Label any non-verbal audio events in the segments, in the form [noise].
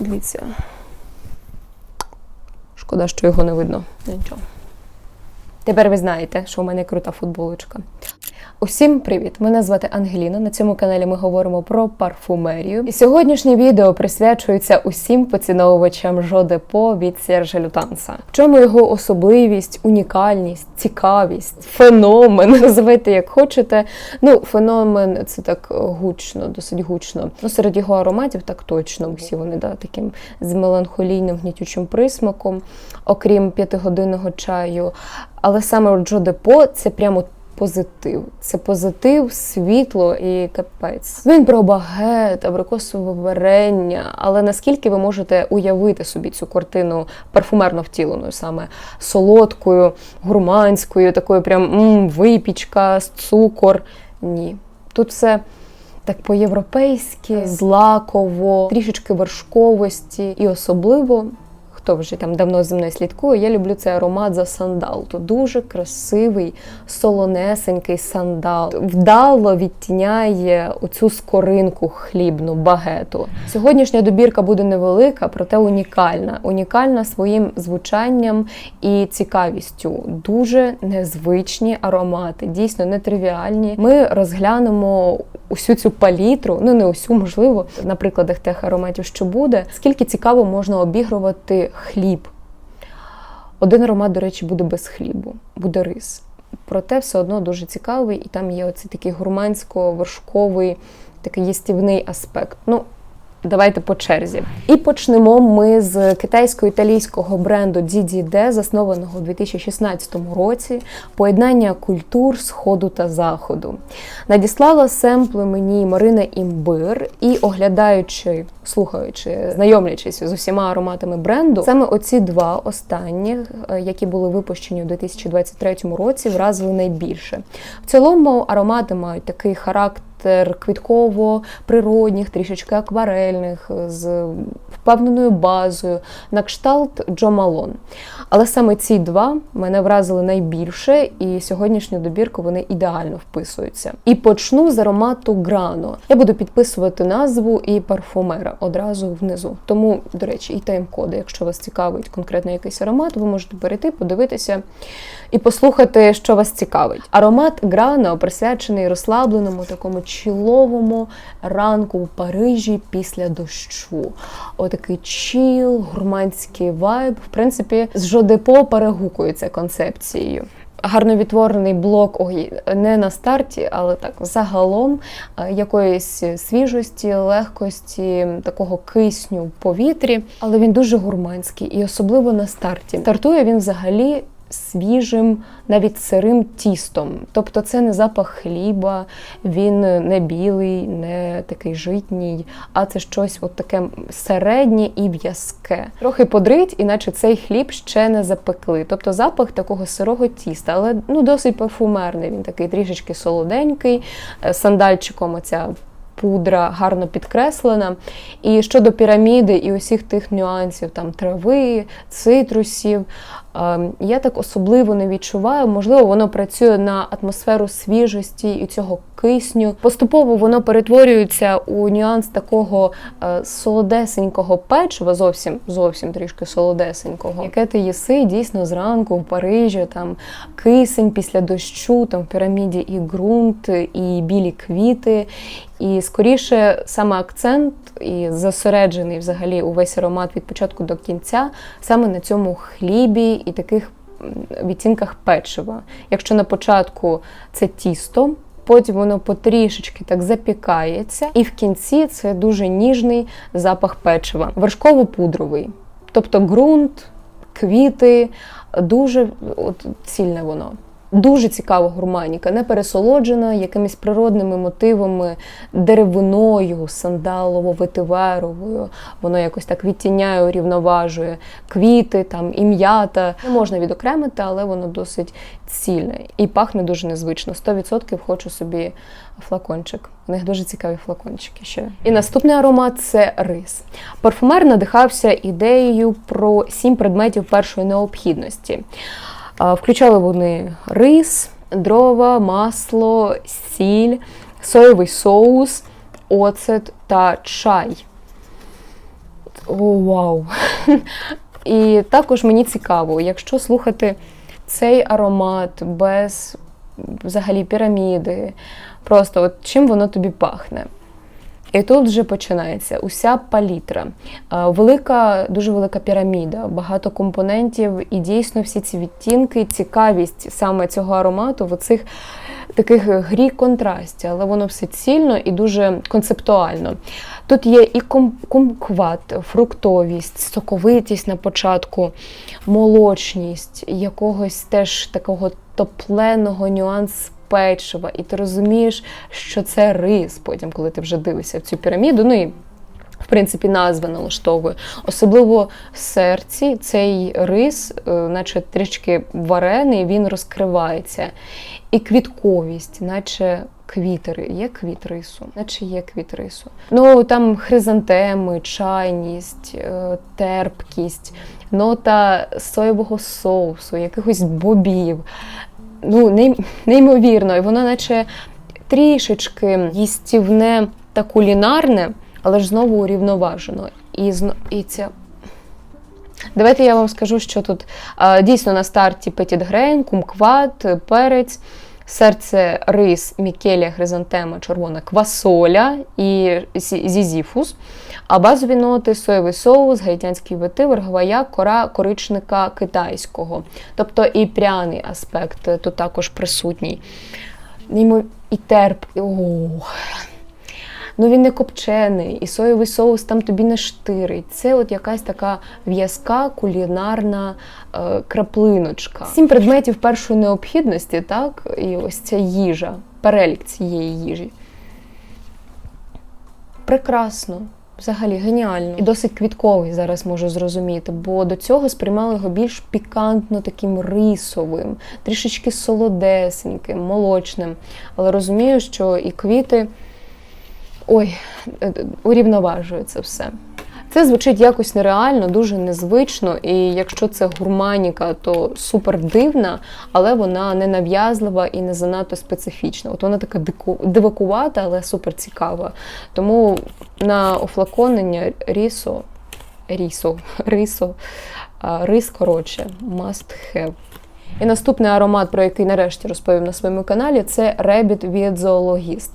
Дивіться. Шкода, що його не видно. Нічого. Тепер ви знаєте, що у мене крута футболочка. Усім привіт! Мене звати Ангеліна. На цьому каналі ми говоримо про парфумерію. І сьогоднішнє відео присвячується усім поціновувачам Жодепо від Сержа Лютанса. В чому його особливість, унікальність, цікавість, феномен, [laughs] називайте як хочете. Ну, феномен це так гучно, досить гучно. Ну, серед його ароматів так точно. Усі вони да, таким з меланхолійним гнітючим присмаком, окрім п'ятигодинного чаю. Але саме Джо Депо це прямо позитив. Це позитив, світло і капець. Він про багет, абрикосове варення. Але наскільки ви можете уявити собі цю картину парфумерно втіленою, саме солодкою, гурманською, такою прям м, випічка, цукор? Ні. Тут все. Так по-європейськи, злаково, трішечки вершковості, і особливо, хто вже там давно зі мною слідкує, я люблю цей аромат за сандал. То дуже красивий, солонесенький сандал. Вдало відтіняє оцю скоринку хлібну, багету. Сьогоднішня добірка буде невелика, проте унікальна. Унікальна своїм звучанням і цікавістю. Дуже незвичні аромати, дійсно нетривіальні. Ми розглянемо усю цю палітру, ну не усю, можливо, на прикладах тих ароматів, що буде. Скільки цікаво можна обігрувати хліб. Один аромат, до речі, буде без хлібу, буде рис. Проте все одно дуже цікавий, і там є оцей такий гурмансько-вершковий, такий їстівний аспект. Ну, Давайте по черзі. І почнемо ми з китайсько-італійського бренду DDD, заснованого у 2016 році, поєднання культур Сходу та Заходу. Надіслала семпли мені Марина Імбир і оглядаючи, слухаючи, знайомлячись з усіма ароматами бренду, саме оці два останні, е, які були випущені у 2023 році, вразили найбільше. В цілому аромати мають такий характер квітково-природних, трішечки акварельних, з впевненою базою, на кшталт Джо Малон. Але саме ці два мене вразили найбільше, і сьогоднішню добірку вони ідеально вписуються. І почну з аромату Грано. Я буду підписувати назву і парфумера одразу внизу. Тому, до речі, і тайм-коди, якщо вас цікавить конкретно якийсь аромат, ви можете перейти, подивитися і послухати, що вас цікавить. Аромат Грано присвячений розслабленому такому чіловому ранку у Парижі після дощу. Отакий чіл, гурманський вайб. В принципі, з Жодепо перегукується концепцією. Гарно відтворений блок, ой, не на старті, але так загалом е, якоїсь свіжості, легкості, такого кисню в повітрі. Але він дуже гурманський і особливо на старті. Стартує він взагалі свіжим, навіть сирим тістом. Тобто це не запах хліба, він не білий, не такий житній, а це щось от таке середнє і в'язке. Трохи подрить, іначе цей хліб ще не запекли. Тобто запах такого сирого тіста, але ну досить парфумерний. Він такий трішечки солоденький, е, сандальчиком оця. Пудра гарно підкреслена. І щодо піраміди і усіх тих нюансів, там трави, цитрусів, я так особливо не відчуваю. Можливо, воно працює на атмосферу свіжості і цього кисню. Поступово воно перетворюється у нюанс такого е, солодесенького печива, зовсім зовсім трішки солодесенького, яке ти їси дійсно зранку в Парижі, там кисень після дощу, там в піраміді і ґрунт, і білі квіти. І скоріше саме акцент і зосереджений взагалі увесь аромат від початку до кінця, саме на цьому хлібі і таких відтінках печива. Якщо на початку це тісто, потім воно потрішечки так запікається, і в кінці це дуже ніжний запах печива, вершково-пудровий. Тобто ґрунт, квіти, дуже от, цільне воно. Дуже цікава гурманіка, не пересолоджена якимись природними мотивами, деревиною, сандалово-ветиверовою. Воно якось так відтіняє, урівноважує квіти, там і м'ята. Не можна відокремити, але воно досить цільне і пахне дуже незвично. 100% хочу собі флакончик. У них дуже цікаві флакончики ще. І наступний аромат це рис. Парфумер надихався ідеєю про сім предметів першої необхідності. Включали вони рис, дрова, масло, сіль, соєвий соус, оцет та чай. О, вау! [laughs] І також мені цікаво, якщо слухати цей аромат без взагалі піраміди, просто от чим воно тобі пахне. І тут вже починається уся палітра. Велика, дуже велика піраміда, багато компонентів, і дійсно всі ці відтінки, цікавість саме цього аромату в оцих таких грі контрасті, але воно все цільно і дуже концептуально. Тут є і кумкват, фруктовість, соковитість на початку, молочність, якогось теж такого топленого нюанс печива, і ти розумієш, що це рис потім, коли ти вже дивишся в цю піраміду. Ну і в принципі, назва налаштовує. Особливо в серці цей рис, е, наче трішки варений, він розкривається. І квітковість, наче квіт є квіт рису, наче є квіт рису. Ну там хризантеми, чайність, е, терпкість, нота соєвого соусу, якихось бобів ну, неймовірно, і воно наче трішечки їстівне та кулінарне, але ж знову урівноважено. І і ця. Давайте я вам скажу, що тут дійсно на старті петітгрейн, кумкват, перець, серце рис, мікелія, хризантема, червона квасоля і зізіфус. А базові ноти соєвий соус, гаїтянський ветивер, гвая, кора коричника китайського. Тобто і пряний аспект тут також присутній. І терп. Ох. Ну він не копчений, і соєвий соус там тобі не штирить. Це от якась така в'язка кулінарна е, краплиночка. Сім предметів першої необхідності, так, і ось ця їжа, перелік цієї їжі. Прекрасно. Взагалі геніально і досить квітковий зараз можу зрозуміти, бо до цього сприймали його більш пікантно, таким рисовим, трішечки солодесеньким, молочним. Але розумію, що і квіти ой, е, це все. Це звучить якось нереально, дуже незвично, і якщо це гурманіка, то супер дивна, але вона не нав'язлива і не занадто специфічна. От вона така дивакувата, але супер цікава. Тому на офлаконення рісо, рісо, [laughs] рисо, рис, коротше, must have. І наступний аромат, про який нарешті розповім на своєму каналі, це ребіт від зоологіст.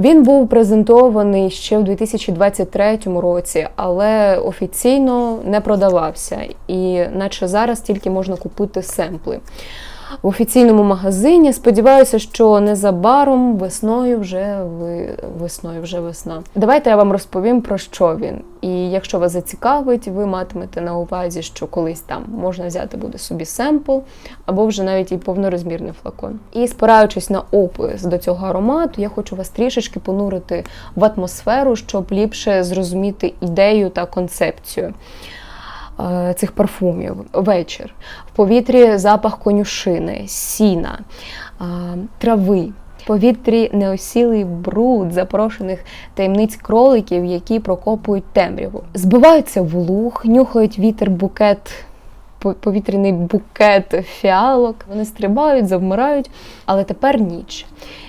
Він був презентований ще в 2023 році, але офіційно не продавався, і наче зараз тільки можна купити семпли в офіційному магазині. Сподіваюся, що незабаром весною вже ви весною вже весна. Давайте я вам розповім про що він. І якщо вас зацікавить, ви матимете на увазі, що колись там можна взяти буде собі семпл, або вже навіть і повнорозмірний флакон. І спираючись на опис до цього аромату, я хочу вас трішечки понурити в атмосферу, щоб ліпше зрозуміти ідею та концепцію. Е, цих парфумів вечір. В повітрі запах конюшини, сіна, е, трави. В повітрі неосілий бруд запрошених таємниць кроликів, які прокопують темряву. Збиваються в луг, нюхають вітер букет. Повітряний букет фіалок, вони стрибають, завмирають, але тепер ніч.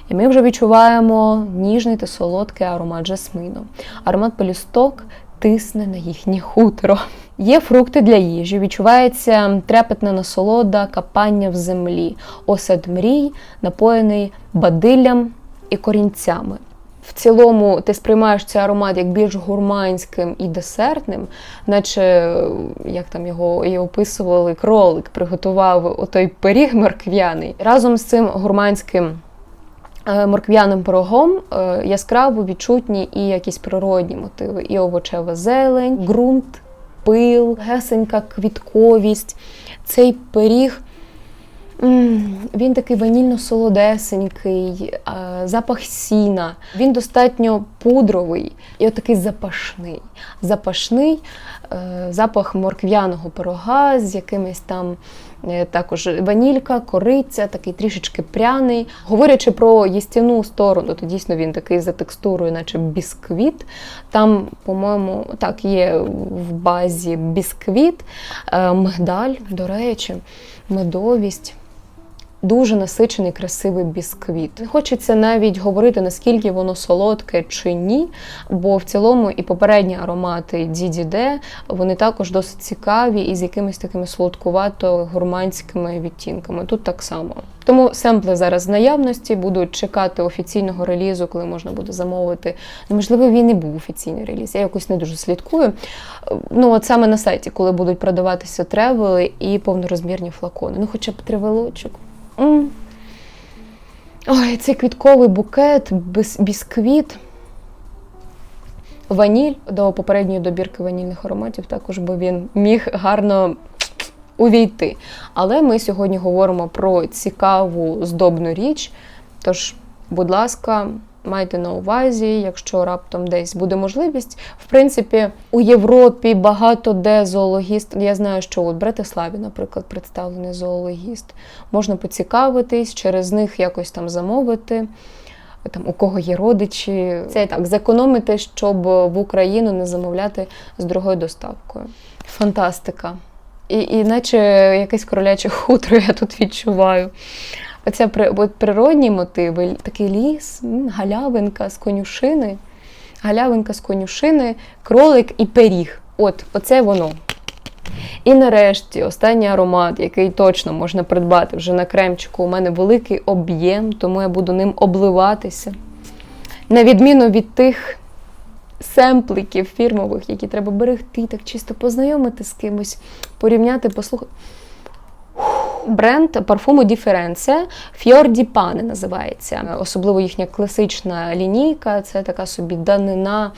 І ми вже відчуваємо ніжний та солодкий аромат жасмину. Аромат полісток тисне на їхнє хутро. Є фрукти для їжі, відчувається трепетна насолода, капання в землі, осад мрій, напоєний бадиллям і корінцями. В цілому ти сприймаєш цей аромат як більш гурманським і десертним, наче як там його і описували, кролик приготував отой пиріг морквяний. Разом з цим гурманським моркв'яним пирогом е, яскраво відчутні і якісь природні мотиви, і овочева зелень, ґрунт пил, гесенька квітковість. Цей пиріг. Він такий ванільно-солодесенький, запах сіна. Він достатньо пудровий і отакий запашний. Запашний е, запах моркв'яного пирога з якимись там Е, також ванілька, кориця, такий трішечки пряний. Говорячи про їстівну сторону, то дійсно він такий за текстурою, наче бісквіт. Там, по-моєму, так, є в базі бісквіт, е, мигдаль, до речі, медовість. Дуже насичений, красивий бісквіт. Не хочеться навіть говорити, наскільки воно солодке чи ні, бо в цілому і попередні аромати DDD, вони також досить цікаві і з якимись такими солодкувато-гурманськими відтінками. Тут так само. Тому семпли зараз в наявності, буду чекати офіційного релізу, коли можна буде замовити. Ну, можливо, він і був офіційний реліз. Я якось не дуже слідкую. Ну, от саме на сайті, коли будуть продаватися тревели і повнорозмірні флакони. Ну, хоча б тревелочок. Ой, цей квітковий букет, бісквіт. Ваніль до попередньої добірки ванільних ароматів також би він міг гарно увійти. Але ми сьогодні говоримо про цікаву здобну річ. Тож, будь ласка, майте на увазі, якщо раптом десь буде можливість. В принципі, у Європі багато де зоологіст. Я знаю, що у Братиславі, наприклад, представлений зоологіст. Можна поцікавитись, через них якось там замовити. Там у кого є родичі, це так зекономити, щоб в Україну не замовляти з дорогою доставкою. Фантастика. І, і наче якесь короляче хутро я тут відчуваю. От природні мотиви, такий ліс, галявинка з конюшини, галявинка з конюшини, кролик і пиріг. От, оце воно. І нарешті останній аромат, який точно можна придбати вже на кремчику. У мене великий об'єм, тому я буду ним обливатися. На відміну від тих семпликів фірмових, які треба берегти, так чисто познайомити з кимось, порівняти, послухати. Бренд парфуму Діференце Fior Pane називається. Особливо їхня класична лінійка, це така собі данина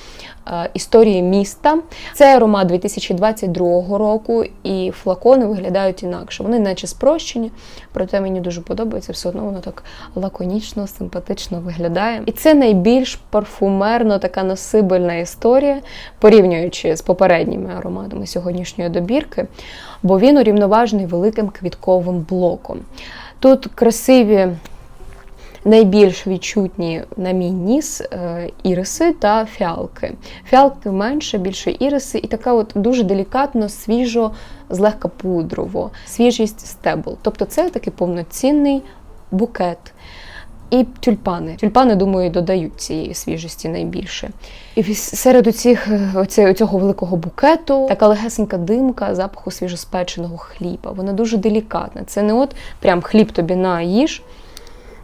історії міста. Це аромат 2022 року, і флакони виглядають інакше. Вони наче спрощені, проте мені дуже подобається, все одно воно так лаконічно, симпатично виглядає. І це найбільш парфумерно така насибельна історія, порівнюючи з попередніми ароматами сьогоднішньої добірки, бо він урівноважений великим квітковим блоком. Тут красиві найбільш відчутні на мій ніс е, іриси та фіалки. Фіалки менше, більше іриси, і така от дуже делікатно, свіжо, злегка пудрово, свіжість стебл. Тобто це такий повноцінний букет. І тюльпани. Тюльпани, думаю, додають цієї свіжості найбільше. І серед оцих, оце, цього великого букету така легесенька димка запаху свіжоспеченого хліба. Вона дуже делікатна. Це не от прям хліб тобі на їж.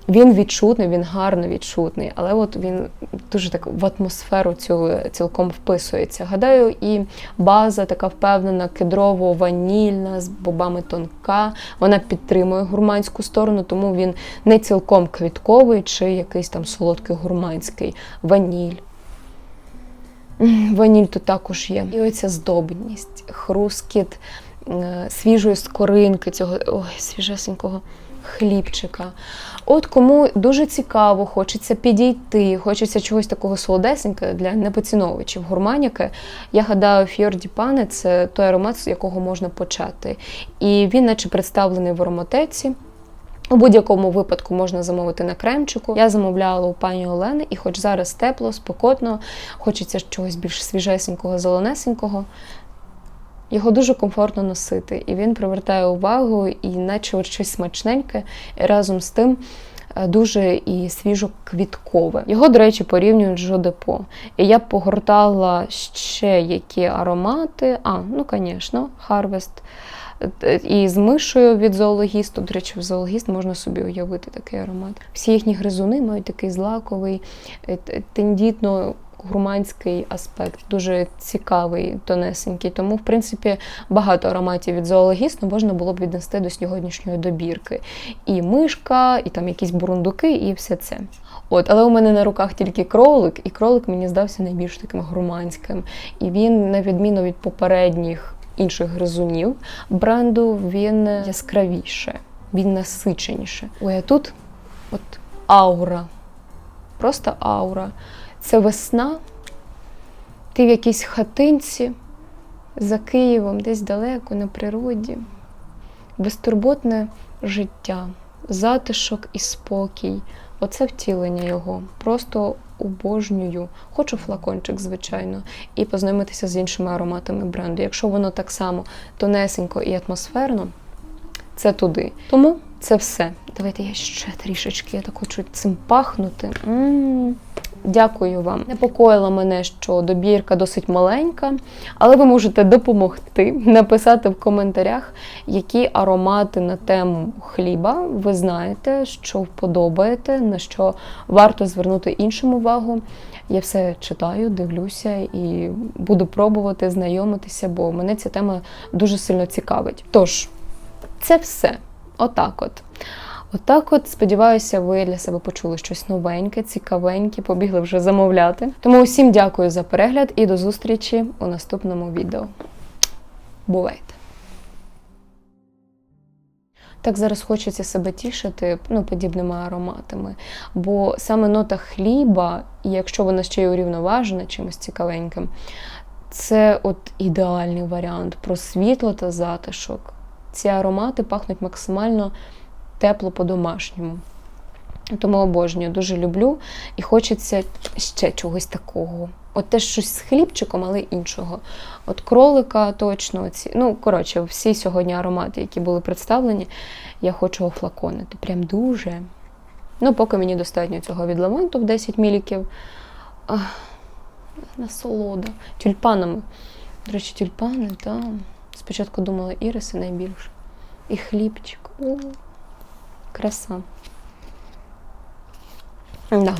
Він відчутний, він гарно відчутний, але от він дуже так в атмосферу цю цілком вписується. Гадаю, і база така впевнена, кедрово-ванільна, з бобами тонка. Вона підтримує гурманську сторону, тому він не цілком квітковий чи якийсь там солодкий гурманський. Ваніль. Ваніль тут також є. І оця здобність, хрускіт е, свіжої скоринки, цього ой, свіжесенького хлібчика. От кому дуже цікаво, хочеться підійти, хочеться чогось такого солодесенького для непоціновувачів гурманіки. Я гадаю, Фьорді Пане це той аромат, з якого можна почати. І він, наче представлений в ароматеці. У будь-якому випадку можна замовити на кремчику. Я замовляла у пані Олени, і хоч зараз тепло, спекотно, хочеться чогось більш свіжесенького, зеленесенького. Його дуже комфортно носити, і він привертає увагу, і наче щось смачненьке, і разом з тим е, дуже і свіжо-квіткове. Його, до речі, порівнюють з Жодепо. І я погортала ще які аромати. А, ну, звісно. Е, І з мишою від зоологісту, до речі, в зоологіст можна собі уявити такий аромат. Всі їхні гризуни мають такий злаковий, е, тендітно гурманський аспект, дуже цікавий, тонесенький. Тому, в принципі, багато ароматів від зоологісту можна було б віднести до сьогоднішньої добірки. І мишка, і там якісь бурундуки, і все це. От, але у мене на руках тільки кролик, і кролик мені здався найбільш таким гурманським. І він, на відміну від попередніх інших гризунів бренду, він яскравіше, він насиченіше. Ой, а тут от аура. Просто аура. Це весна. Ти в якійсь хатинці за Києвом, десь далеко на природі. Безтурботне життя, затишок і спокій. Оце втілення його. Просто обожнюю. Хочу флакончик, звичайно, і познайомитися з іншими ароматами бренду. Якщо воно так само тонесенько і атмосферно, це туди. Тому це все. Давайте я ще трішечки, я так хочу цим пахнути. м Дякую вам. Непокоїла мене, що добірка досить маленька, але ви можете допомогти написати в коментарях, які аромати на тему хліба ви знаєте, що вподобаєте, на що варто звернути іншим увагу. Я все читаю, дивлюся і буду пробувати знайомитися, бо мене ця тема дуже сильно цікавить. Тож, це все. Отак от. Отак, от, сподіваюся, ви для себе почули щось новеньке, цікавеньке, побігли вже замовляти. Тому усім дякую за перегляд і до зустрічі у наступному відео. Бувайте! Так зараз хочеться себе тішити ну, подібними ароматами. Бо саме нота хліба, якщо вона ще й урівноважена чимось цікавеньким, це от ідеальний варіант про світло та затишок. Ці аромати пахнуть максимально тепло по-домашньому. Тому обожнюю, дуже люблю і хочеться ще чогось такого. От теж щось з хлібчиком, але іншого. От кролика точно. Ці, ну, коротше, всі сьогодні аромати, які були представлені, я хочу офлаконити. Прям дуже. Ну, поки мені достатньо цього від лаванту в 10 міліків. Насолода. Тюльпанами. До речі, тюльпани, так. Спочатку думала іриси найбільше. І хлібчик. О, краса. Да.